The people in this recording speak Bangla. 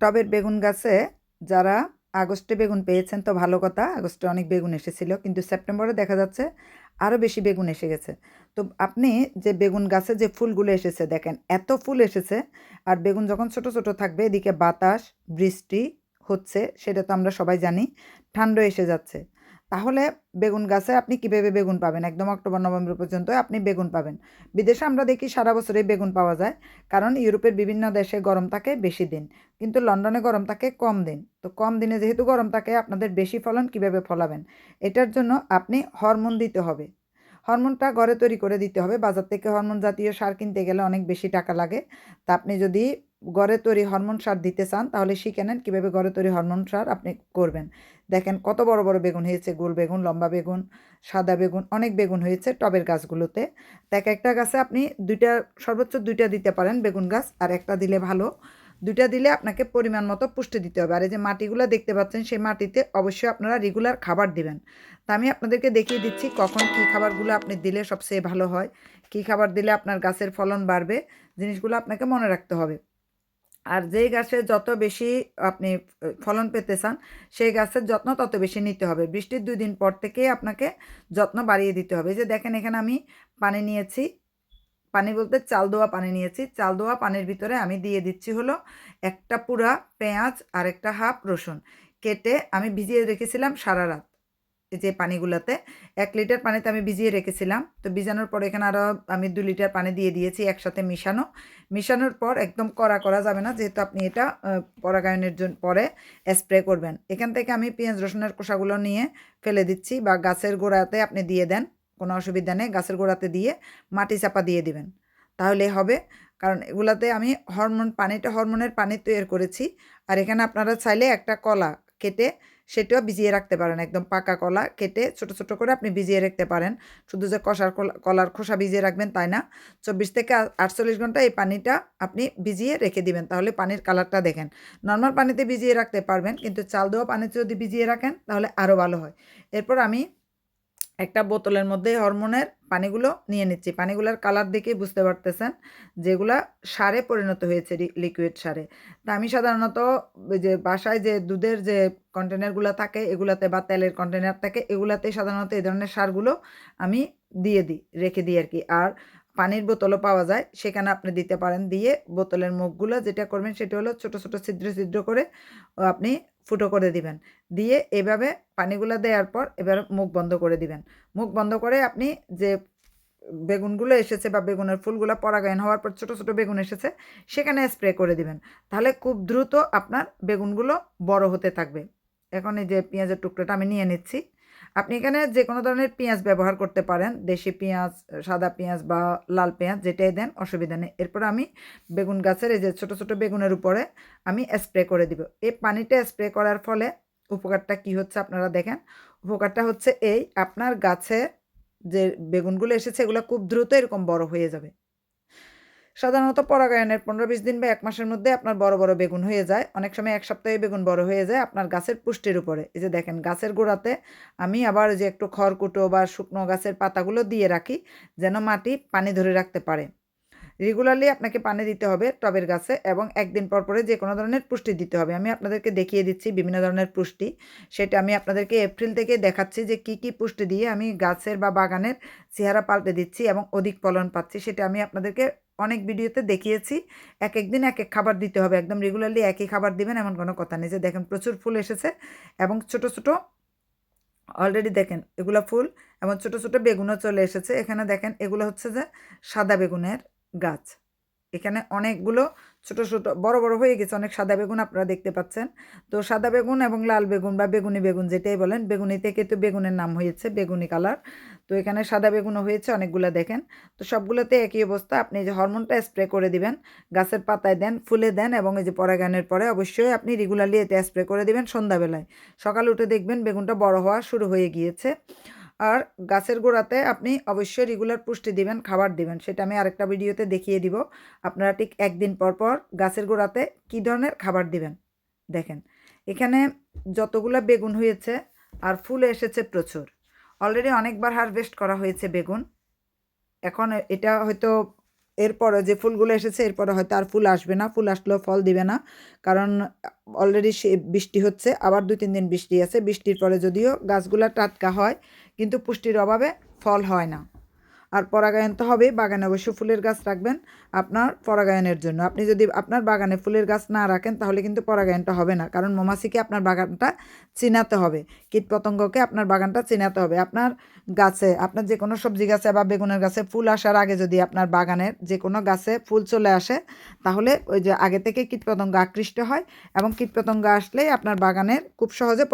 টবের বেগুন গাছে যারা আগস্টে বেগুন পেয়েছেন, তো ভালো কথা, আগস্টে অনেক বেগুন এসেছিল, কিন্তু সেপ্টেম্বরে দেখা যাচ্ছে আরও বেশি বেগুন এসে গেছে। তো আপনি যে বেগুন গাছে যে ফুলগুলো এসেছে দেখেন, এত ফুল এসেছে, আর বেগুন যখন ছোট ছোট থাকবে, এদিকে বাতাস, বৃষ্টি হচ্ছে, সেটা তো আমরা সবাই জানি, ঠান্ডা এসে যাচ্ছে। তাহলে বেগুন গাছে আপনি কীভাবে বেগুন পাবেন? একদম অক্টোবর, নভেম্বর পর্যন্ত আপনি বেগুন পাবেন। বিদেশে আমরা দেখি সারা বছরই বেগুন পাওয়া যায়, কারণ ইউরোপের বিভিন্ন দেশে গরম থাকে বেশি দিন, কিন্তু লন্ডনে গরম থাকে কম দিন। তো কম দিনে যেহেতু গরম থাকে, আপনাদের বেশি ফলন কীভাবে ফলাবেন? এটার জন্য আপনি হরমোন দিতে হবে। হরমোনটা ঘরে তৈরি করে দিতে হবে। বাজার থেকে হরমোন জাতীয় সার কিনতে গেলে অনেক বেশি টাকা লাগে। তা আপনি যদি ঘরে তৈরি হরমোন সার দিতে চান, তাহলে শিখে নেন কীভাবে ঘরে তৈরি হরমোন সার আপনি করবেন। দেখেন কত বড় বড় বেগুন হয়েছে, গোল বেগুন, লম্বা বেগুন, সাদা বেগুন, অনেক বেগুন হয়েছে টবের গাছগুলোতে। এক একটা গাছে আপনি দুইটা, সর্বোচ্চ দুইটা দিতে পারেন বেগুন গাছ আর একটা দিলে ভালো। দুইটা দিলে আপনাকে পরিমাণ মতো পুষ্টি দিতে হবে। আর এই যে মাটিগুলো দেখতে পাচ্ছেন সেই মাটিতে অবশ্যই আপনারা রেগুলার খাবার দিবেন। তা আমি আপনাদেরকে দেখিয়ে দিচ্ছি কখন কী খাবারগুলো আপনি দিলে সবচেয়ে ভালো হয়। কী খাবার দিলে আপনার গাছের ফলন বাড়বে, জিনিসগুলো আপনাকে মনে রাখতে হবে। আর যেই গাছে যত বেশি আপনি ফলন পেতে চান, সেই গাছের যত্ন তত বেশি নিতে হবে। বৃষ্টির দুই দিন পর থেকে আপনাকে যত্ন বাড়িয়ে দিতে হবে। যে দেখেন, এখানে আমি পানি নিয়েছি। পানি বলতে চাল দোয়া পানি নিয়েছি। চাল দোয়া পানির ভিতরে আমি দিয়ে দিচ্ছি হলো একটা পুরা পেঁয়াজ আর একটা হাফ রসুন। কেটে আমি ভিজিয়ে রেখেছিলাম সারা রাত। যে পানিগুলোতে এক লিটার পানিতে আমি ভিজিয়ে রেখেছিলাম। তো ভিজানোর পর এখানে আরও আমি দু লিটার পানি দিয়ে দিয়েছি একসাথে মিশানো। মিশানোর পর একদম কড়া করা যাবে না, যেহেতু আপনি এটা পরাগায়নের জন্য পরে স্প্রে করবেন। এখান থেকে আমি পেঁয়াজ, রসুনের কোষাগুলো নিয়ে ফেলে দিচ্ছি বা গাছের গোড়াতে আপনি দিয়ে দেন, কোনো অসুবিধা নেই। গাছের গোড়াতে দিয়ে মাটি চাপা দিয়ে দিবেন। তাহলে হবে, কারণ এগুলাতে আমি হরমোন, পানিটা হরমোনের পানি তৈরি করেছি। আর এখানে আপনারা চাইলে একটা কলা কেটে সেটাও ভিজিয়ে রাখতে পারেন একদম পাকা কলা কেটে ছোট ছোট করে আপনি ভিজিয়ে রাখতে পারেন। শুধু যে কষার কলার খোসা ভিজিয়ে রাখবেন তাই না? চব্বিশ থেকে আটচল্লিশ ঘণ্টা এই পানিটা আপনি ভিজিয়ে রেখে দিবেন। তাহলে পানির কালারটা দেখেন। নর্মাল পানিতে ভিজিয়ে রাখতে পারবেন, কিন্তু চাল দেওয়া পানিতে যদি ভিজিয়ে রাখেন তাহলে আরও ভালো হয়। এরপর আমি একটা বোতলের মধ্যে হরমোনের পানিগুলো নিয়ে নিচ্ছি। পানিগুলোর কালার দেখেই বুঝতে পারতেছেন যেগুলা সারে পরিণত হয়েছে লিকুইড সারে। তা আমি সাধারণত যে বাসায় যে দুধের যে কন্টেনারগুলো থাকে, এগুলাতে বা তেলের কন্টেনার থাকে, এগুলাতে সাধারণত এই ধরনের সারগুলো আমি দিয়ে দিই, রেখে দিই আর কি। আর পানির বোতলও পাওয়া যায়, সেখানে আপনি দিতে পারেন। দিয়ে বোতলের মুখগুলো যেটা করবেন সেটা হলো ছোট ছোট, ছিদ্র ছিদ্র করে আপনি ফুটো করে দিবেন। দিয়ে এভাবে পানিগুলো দেওয়ার পর এবার মুখ বন্ধ করে দিবেন। মুখ বন্ধ করে আপনি যে বেগুনগুলো এসেছে বা বেগুনের ফুলগুলো পরাগায়ন হওয়ার পর ছোটো ছোটো বেগুন এসেছে, সেখানে স্প্রে করে দিবেন। তাহলে খুব দ্রুত আপনার বেগুনগুলো বড় হতে থাকবে। এখন এই যে পেঁয়াজের টুকরোটা আমি নিয়ে নিচ্ছি। আপনি এখানে যে কোনো ধরনের পেঁয়াজ ব্যবহার করতে পারেন, দেশি পেঁয়াজ, সাদা পেঁয়াজ বা লাল পেঁয়াজ যেটাই দেন, অসুবিধা নেই। এরপর আমি বেগুন গাছের এই যে ছোটো ছোটো বেগুনের উপরে আমি স্প্রে করে দিব। এই পানিটা স্প্রে করার ফলে উপকারটা কি হচ্ছে আপনারা দেখেন? উপকারটা হচ্ছে এই, আপনার গাছে যে বেগুনগুলো এসেছে, এগুলো খুব দ্রুত এরকম বড় হয়ে যাবে। সাধারণত পরাগায়নের পনেরো বিশ দিন বা এক মাসের মধ্যে আপনার বড় বড় বেগুন হয়ে যায়। অনেক সময় এক সপ্তাহে বেগুন বড় হয়ে যায় আপনার গাছের পুষ্টির উপরে। এই যে দেখেন, গাছের গোড়াতে আমি আবার যে একটু খড়কুটো বা শুকনো গাছের পাতাগুলো দিয়ে রাখি যেন মাটি পানি ধরে রাখতে পারে। রেগুলারলি আপনাকে পানি দিতে হবে টবের গাছে এবং একদিন পর পরে যে কোনো ধরনের পুষ্টি দিতে হবে। আমি আপনাদেরকে দেখিয়ে দিচ্ছি বিভিন্ন ধরনের পুষ্টি। সেটা আমি আপনাদেরকে এপ্রিল থেকে দেখাচ্ছি যে কি কি পুষ্টি দিয়ে আমি গাছের বা বাগানের চেহারা পাল্টে দিচ্ছি এবং অধিক ফলন পাচ্ছি। সেটা আমি আপনাদেরকে অনেক ভিডিওতে দেখিয়েছি এক এক দিন এক এক খাবার দিতে হবে। একদম রেগুলারলি একই খাবার দিবেন, এমন কোনো কথা নেই। যে দেখেন, প্রচুর ফুল এসেছে এবং ছোট ছোট অলরেডি দেখেন, এগুলো ফুল এবং ছোট ছোট বেগুনও চলে এসেছে। এখানে দেখেন, এগুলো হচ্ছে যে সাদা বেগুনের গাছ। এখানে অনেকগুলো ছোট ছোট, বড় বড় হয়ে গেছে। অনেক সাদা বেগুন আপনারা দেখতে পাচ্ছেন। তো সাদা বেগুন এবং লাল বেগুন বা বেগুনি বেগুন যেটাই বলেন, বেগুনি থেকে তো বেগুনের নাম হয়েছে, বেগুনি কালার। তো এখানে সাদা বেগুনও হয়েছে, অনেকগুলো দেখেন। তো সবগুলোতে একই অবস্থা, আপনি যে হরমোনটা স্প্রে করে দিবেন, গাছের পাতায় দেন, ফুলে দেন এবং এই যে পরাগায়নের পরে অবশ্যই আপনি রেগুলারলি এতে স্প্রে করে দিবেন সন্ধ্যাবেলায়। সকালে উঠে দেখবেন বেগুনটা বড় হওয়া শুরু হয়ে গিয়েছে। আর গাছের গোড়াতে আপনি অবশ্যই রেগুলার পুষ্টি দিবেন, খাবার দিবেন। সেটা আমি আরেকটা ভিডিওতে দেখিয়ে দিব। আপনারা ঠিক একদিন পর পর গাছের গোড়াতে কী ধরনের খাবার দিবেন? দেখেন, এখানে যতগুলো বেগুন হয়েছে আর ফুল এসেছে প্রচুর। অলরেডি অনেকবার হারভেস্ট করা হয়েছে বেগুন। এখন এটা হয়তো এরপরে যে ফুলগুলো এসেছে, এরপরে হয়তো আর ফুল আসবে না, ফুল আসলেও ফল দিবে না। কারণ অলরেডি বৃষ্টি হচ্ছে, আবার দু তিন দিন বৃষ্টি আছে। বৃষ্টির পরে যদিও গাছগুলো টাটকা হয় কিন্তু পুষ্টির অভাবে ফল হয় না। আর পরাগায়ন তো হবেই, বাগানে অবশ্য ফুলের গাছ রাখবেন আপনার পরাগায়নের জন্য। আপনি যদি আপনার বাগানে ফুলের গাছ না রাখেন, তাহলে কিন্তু পরাগায়নটা হবে না। কারণ মৌমাছিকে আপনার বাগানটা চিনাতে হবে। কীটপতঙ্গকে আপনার বাগানটা চিনাতে হবে। আপনার গাছে, আপনার যে কোনো সবজি গাছে বা বেগুনের গাছে ফুল আসার আগে যদি আপনার বাগানের যে কোনো গাছে ফুল চলে আসে, তাহলে ওই যে আগে থেকে কীটপতঙ্গ আকৃষ্ট হয় এবং কীটপতঙ্গ আসলেই আপনার বাগানের খুব সহজে